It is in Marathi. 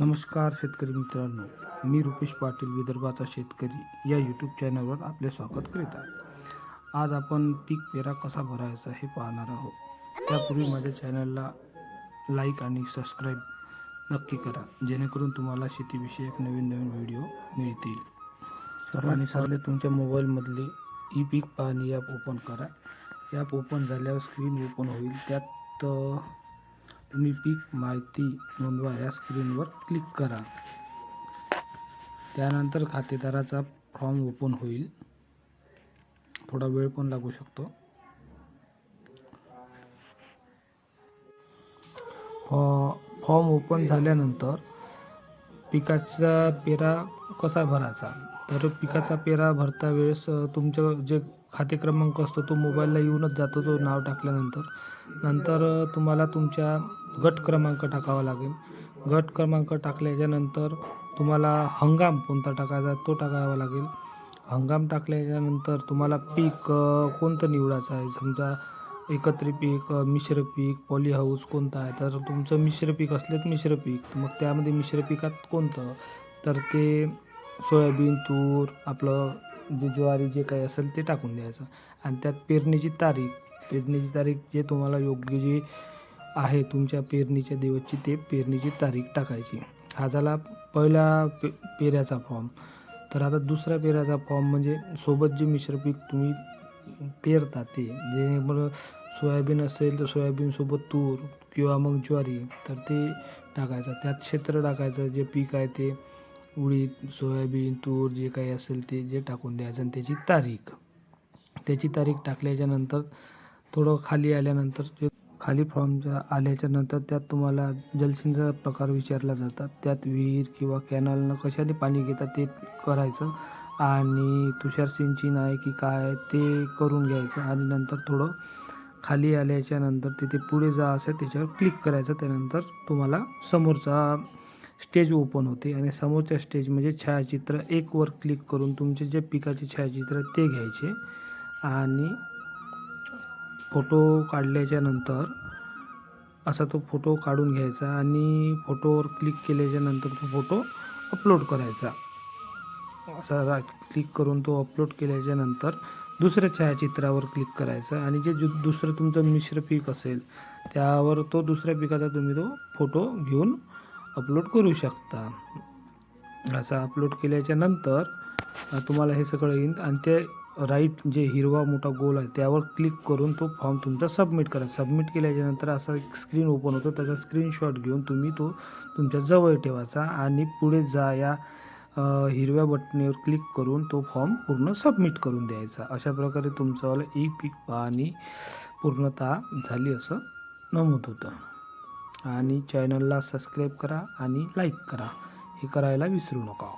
नमस्कार शेतकरी मित्रांनो मी रुपेश पाटील विदर्भाचा शेतकरी या यूट्यूब चॅनलवर आपले स्वागत करीत आहे. आज आपण पीक पेरा कसा भरायचा हे पाहणार आहोत. त्यापूर्वी माझ्या चॅनलला लाईक आणि सबस्क्राईब नक्की करा जेणेकरून तुम्हाला शेतीविषयक नवीन नवीन व्हिडिओ मिळतील. सर्वांनी सर्वांनी तुमच्या मोबाईलमधले ई पीक पाहणी ॲप ओपन करा. ॲप ओपन झाल्यावर स्क्रीन ओपन होईल. त्यात तुम्ही पीक माहिती नोंदवा या स्क्रीनवर क्लिक करा. त्यानंतर खातेदाराचा फॉर्म ओपन होईल. थोडा वेळ पण लागू शकतो. फॉ फॉर्म ओपन झाल्यानंतर पिकाचा पेरा कसा भरायचा? तर पिकाचा पेरा भरता वेळेस तुमचं जे खाते क्रमांक असतो तो मोबाईलला येऊनच जातो तो नाव टाकल्यानंतर. नंतर तुम्हाला तुमच्या गट क्रमांक टाकावा लागेल. गट क्रमांक टाकल्याच्यानंतर तुम्हाला हंगाम कोणता टाकायचा तो टाकावा लागेल. हंगाम टाकल्याच्यानंतर तुम्हाला पीक कोणतं निवडायचं आहे? समजा एकत्रित पीक मिश्र पीक पॉली हाऊस कोणतं आहे? तर तुमचं मिश्र पीक असले मिश्र पीक. मग त्यामध्ये मिश्र पिकात कोणतं? तर ते सोयाबीन तूर आपलं जे ज्वारी जे काही असेल ते टाकून द्यायचं. आणि त्यात पेरणीची तारीख पेरणीची तारीख जे तुम्हाला योग्य जे आहे तुमच्या पेरणीच्या दिवसची ते पेरणीची तारीख टाकायची. हा झाला पहिला पे पेऱ्याचा फॉर्म तर आता दुसऱ्या पेऱ्याचा फॉर्म म्हणजे सोबत जे मिश्र पीक तुम्ही पेरता ते जेणेकरून सोयाबीन असेल तर सोयाबीनसोबत तूर किंवा मग ज्वारी तर ते टाकायचं. त्यात क्षेत्र टाकायचं जे पीक आहे ते. उडीद सोयाबीन तूर जे काही असेल ते जे टाकून द्यायचं आणि त्याची तारीख. त्याची तारीख टाकल्याच्यानंतर थोडं खाली आल्यानंतर जे खाली फॉर्मच्या आल्याच्यानंतर त्यात तुम्हाला जलसिंचा प्रकार विचारला जातात. त्यात विहीर किंवा कॅनलनं कशाने पाणी घेतात ते करायचं आणि तुषार सिंचन आहे की काय ते करून घ्यायचं आणि नंतर थोडं खाली आल्याच्यानंतर तिथे पुढे जा असं त्याच्यावर क्लिक करायचं. त्यानंतर तुम्हाला समोरचा स्टेज ओपन होते आणि समोरच्या स्टेज म्हणजे छायाचित्र एकवर क्लिक करून तुमचे जे पिकाचे छायाचित्र ते घ्यायचे. आणि फोटो काढल्याच्या नंतर असा तो फोटो काढून घ्यायचा आणि फोटोवर क्लिक केल्याच्यानंतर तो फोटो अपलोड करायचा. असा रा क्लिक करून तो अपलोड केल्याच्यानंतर दुसऱ्या छायाचित्रावर क्लिक करायचं. आणि जे जु- दुसरं तुमचं मिश्र पीक असेल त्यावर तो दुसऱ्या पिकाचा तुम्ही तो फोटो घेऊन अपलोड करू शकता. असा अपलोड केल्याच्यानंतर तुम्हाला हे सगळं येईल आणि ते राईट जे हिरवा मोठा गोल आहे त्यावर क्लिक करून तो फॉर्म तुमचा सबमिट करा. सबमिट केल्याच्यानंतर असा एक स्क्रीन ओपन होतो. त्याचा स्क्रीनशॉट घेऊन तुम्ही तो तुमच्या जवळ ठेवायचा आणि पुढे जा या हिरव्या बटणीवर क्लिक करून तो फॉर्म पूर्ण सबमिट करून द्यायचा. अशा प्रकारे तुमचं ई पीक पाहणी पूर्णतः झाली असं नमूद होतं. आणि चॅनलला सबस्क्राईब करा आणि लाईक करा. हे करायला विसरू नका.